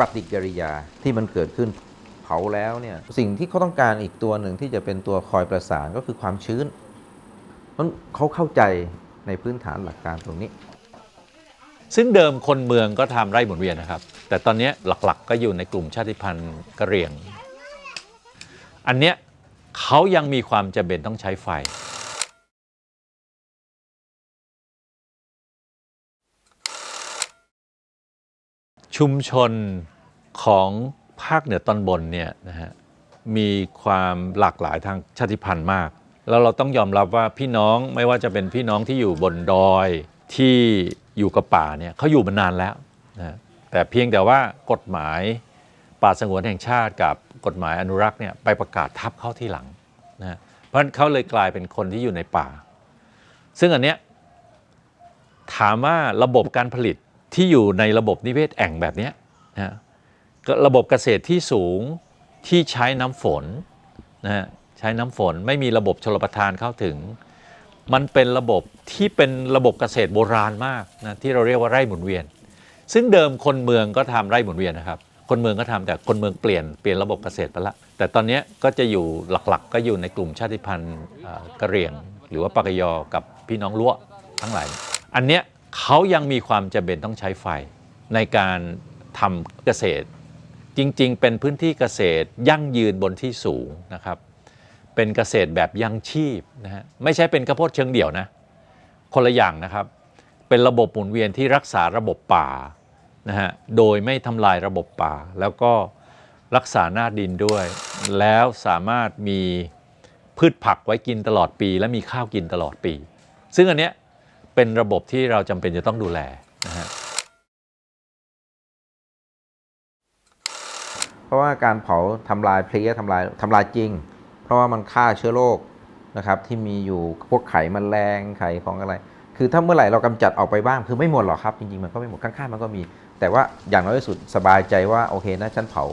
ปฏิกิริยาที่มันเกิดขึ้นเผาแล้วเนี่ยสิ่งที่เขาต้องการอีกตัวหนึ่งที่จะเป็นตัวคอยประสานก็คือความชื้นเพราะเขาเข้าใจในพื้นฐานหลักการตรงนี้ ซึ่งเดิมคนเมืองก็ทำไร่หมุนเวียนนะครับ แต่ตอนนี้หลักๆ ก็อยู่ในกลุ่มชาติพันธุ์กะเหรี่ยง อันเนี้ยเขายังมีความจำเป็นต้องใช้ไฟ ชุมชน ของภาคเหนือตอนบนเนี่ยนะฮะมีความหลากหลายทางชาติพันธุ์มาก แล้วเราต้องยอมรับว่าพี่น้องไม่ว่าจะเป็นพี่น้องที่อยู่บนดอยที่อยู่กับป่าเนี่ยเขาอยู่มานานแล้วนะแต่เพียงแต่ว่ากฎหมายป่าสงวนแห่งชาติกับกฎหมายอนุรักษ์เนี่ยไปประกาศทับเข้าที่หลังนะเพราะฉะนั้นเขาเลยกลายเป็นคนที่อยู่ในป่า ซึ่งอันเนี้ยถามว่าระบบการผลิตที่อยู่ในระบบนิเวศแอ่งแบบเนี้ยนะ ระบบเกษตรที่สูงที่ใช้น้ำฝนนะฮะใช้น้ำฝนไม่มีระบบชลประทานเข้าถึง มันเป็นระบบที่เป็นระบบเกษตรโบราณมากนะที่เราเรียกว่าไร่หมุนเวียน ซึ่งเดิมคนเมืองก็ทำไร่หมุนเวียนนะครับ คนเมืองก็ทำแต่คนเมืองเปลี่ยนเปลี่ยนระบบเกษตรไปละ แต่ตอนนี้ก็จะอยู่หลักๆ ก็อยู่ในกลุ่มชาติพันธุ์กะเหรี่ยง หรือว่าปากยอกับพี่น้องล้วทั้งหลาย อันเนี้ยเขายังมีความจำเป็นต้องใช้ไฟในการทำเกษตร จริงๆ เป็นพื้นที่เกษตรยั่งยืนบนที่สูงนะครับ เป็นเกษตรแบบยั่งชีพนะฮะไม่ใช่เป็นข้าวโพดเชิงเดี่ยวนะ คนละอย่างนะครับ เป็นระบบหมุนเวียนที่รักษาระบบป่านะฮะโดยไม่ทำลายระบบป่า แล้วก็รักษาหน้าดินด้วย แล้วสามารถมีพืชผักไว้กินตลอดปี และมีข้าวกินตลอดปี ซึ่งอันเนี้ยเป็นระบบที่เราจำเป็นจะต้องดูแลนะฮะ เพราะว่าการเผาทำลายเพลี้ยทำลายทำลายจริง เพราะว่ามันฆ่าเชื้อโรคนะครับที่มีอยู่พวกไข่แมลงไข่ของอะไร คือถ้าเมื่อไหร่เรากำจัดออกไปบ้างคือไม่หมดหรอกครับจริงๆมันก็ไม่หมดข้างๆมันก็มี แต่ว่าอย่างน้อยที่สุดสบายใจว่าโอเคนะฉันเผา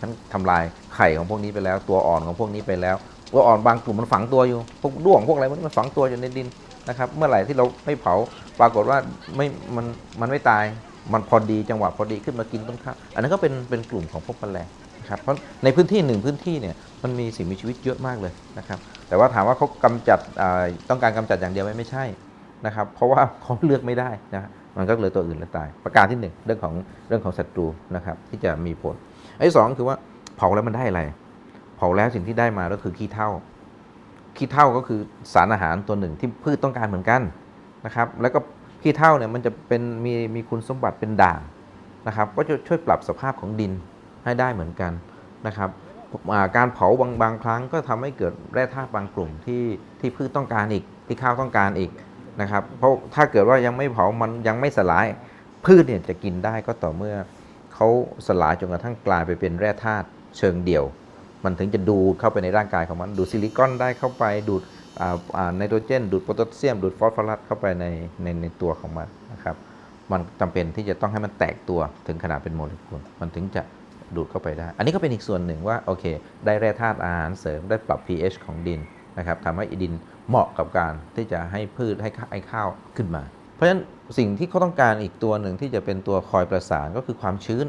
ฉันทำลายไข่ของพวกนี้ไปแล้ว ตัวอ่อนของพวกนี้ไปแล้ว ตัวอ่อนบางกลุ่มมันฝังตัวอยู่พวกด้วงพวกอะไรมันฝังตัวอยู่ในดินนะครับเมื่อไหร่ที่เราไม่เผาปรากฏว่าไม่มันมันไม่ตาย มันพอดีจังหวะพอดีขึ้นมากินต้นข้าวอันนั้นก็เป็นเป็นกลุ่มของพวกแมลงนะครับเพราะในพื้นที่หนึ่งพื้นที่เนี่ยมันมีสิ่งมีชีวิตเยอะมากเลยนะครับ แต่ว่าถามว่าเขากำจัดอ่าต้องการกำจัดอย่างเดียวไหมไม่ใช่นะครับ เพราะว่าเขาเลือกไม่ได้นะมันก็เลยตัวอื่นแล้วตาย ประการที่หนึ่งเรื่องของเรื่องของศัตรูนะครับที่จะมีผลไอันที่สองคือว่าเผาแล้วมันได้อะไร เผาแล้วสิ่งที่ได้มาก็คือขี้เถ้าขี้เถ้าก็คือสารอาหารตัวหนึ่งที่พืชต้องการเหมือนกันนะครับ แล้วก็ ขี้เถ้าเนี่ยมันจะเป็นมีมีคุณสมบัติเป็นด่างนะครับก็จะช่วยปรับสภาพของดินให้ได้เหมือนกันนะครับาการเผาบางบางครั้งก็ทำให้เกิดแร่ธาตุบางกลุ่มที่ที่พืชต้องการอีกที่ข้าวต้องการอีกนะครับเพราะถ้าเกิดว่ายังไม่เผามันยังไม่สลายพืชเนี่ยจะกินได้ก็ต่อเมื่อเขาสลายจนกระทั่งกลายไปเป็นแร่ธาตุเชิงเดี่ยว มันถึงจะดูดเข้าไปในร่างกายของมัน ดูดซิลิคอนได้เข้าไปดูด ไนโตรเจน ดูดโพแทสเซียม ดูดฟอสฟอรัสเข้าไปในในในตัวของมันนะครับมันจำเป็นที่จะต้องให้มันแตกตัวถึงขนาดเป็นโมเลกุล มันถึงจะดูดเข้าไปได้ อันนี้ก็เป็นอีกส่วนหนึ่งว่าโอเค ได้แร่ธาตุอาหารเสริมได้ปรับ pH ของดินนะครับทำให้ดินเหมาะกับการที่จะให้พืชให้ข้าให้ข้าวขึ้นมา เพราะฉะนั้นสิ่งที่เขาต้องการอีกตัวหนึ่งที่จะเป็นตัวคอยประสานก็คือความชื้น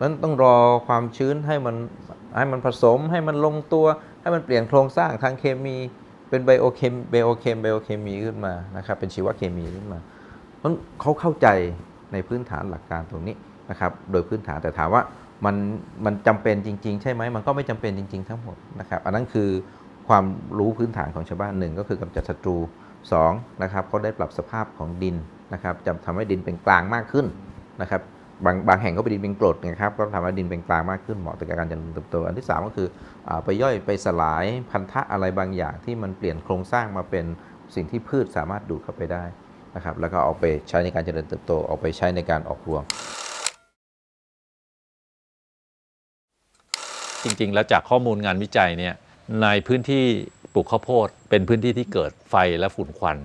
นั้นต้องรอความชื้นให้มันให้มันผสมให้มันลงตัว ให้มันเปลี่ยนโครงสร้างทางเคมี เป็นไบโอเคมไบโอเคมไบโอเคมีขึ้นมานะครับเป็นชีวเคมีขึ้นมาเพราะเขาเข้าใจในพื้นฐานหลักการตรงนี้นะครับโดยพื้นฐานแต่ถามว่ามันมันจำเป็นจริง ๆ ใช่ไหมมันก็ไม่จำเป็นจริง ๆ ทั้งหมดนะครับอันนั้นคือความรู้พื้นฐานของชาวบ้านหนึ่งก็คือกำจัดศัตรูสองนะครับเขาได้ปรับสภาพของดินนะครับจะทำให้ดินเป็นกลางมากขึ้นนะครับ บางบางแห่งก็เป็นดินเป็นกรดนะครับก็ทำให้ดินเป็นกลางมากขึ้นเหมาะต่อการเจริญเติบโต อันที่ 3 ก็คือไปย่อยไปสลายพันธะอะไรบางอย่างที่มันเปลี่ยนโครงสร้างมาเป็นสิ่งที่พืชสามารถดูดเข้าไปได้นะครับแล้วก็เอาไปใช้ในการเจริญเติบโตเอาไปใช้ในการออกรวง จริงๆ แล้วจากข้อมูลงานวิจัยเนี่ยในพื้นที่ปลูกข้าวโพดเป็นพื้นที่ที่เกิดไฟและฝุ่นควัน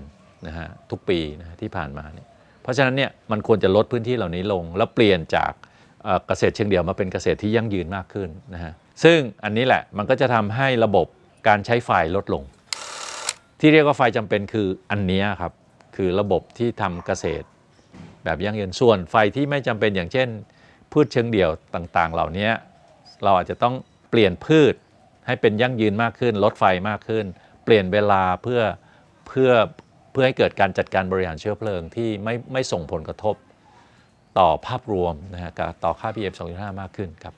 นะฮะทุกปีนะฮะที่ผ่านมาเนี่ย ราะฉะนั้นเนี่ยมันควรจะลดพื้นที่เหล่านี้ลง แล้วเปลี่ยนจากเกษตรเชิงเดี่ยวมาเป็นเกษตรที่ยั่งยืนมากขึ้นนะฮะซึ่งอันนี้แหละมันก็จะทำให้ระบบการใช้ไฟลดลง ที่เรียกว่าไฟจำเป็นคืออันนี้ครับคือระบบที่ทำเกษตร แบบยั่งยืนส่วนไฟที่ไม่จำเป็นอย่างเช่น พืชเชิงเดี่ยวต่างๆ เหล่านี้เราอาจจะต้องเปลี่ยนพืชให้เป็นยั่งยืนมากขึ้น ลดไฟมากขึ้น เปลี่ยนเวลาเพื่อเพื่อ เพื่อให้เกิดการจัดการบริหารเชื้อเพลิงที่ไม่ไม่ส่งผลกระทบต่อภาพรวมนะฮะต่อค่า PM 2.5 มากขึ้นครับ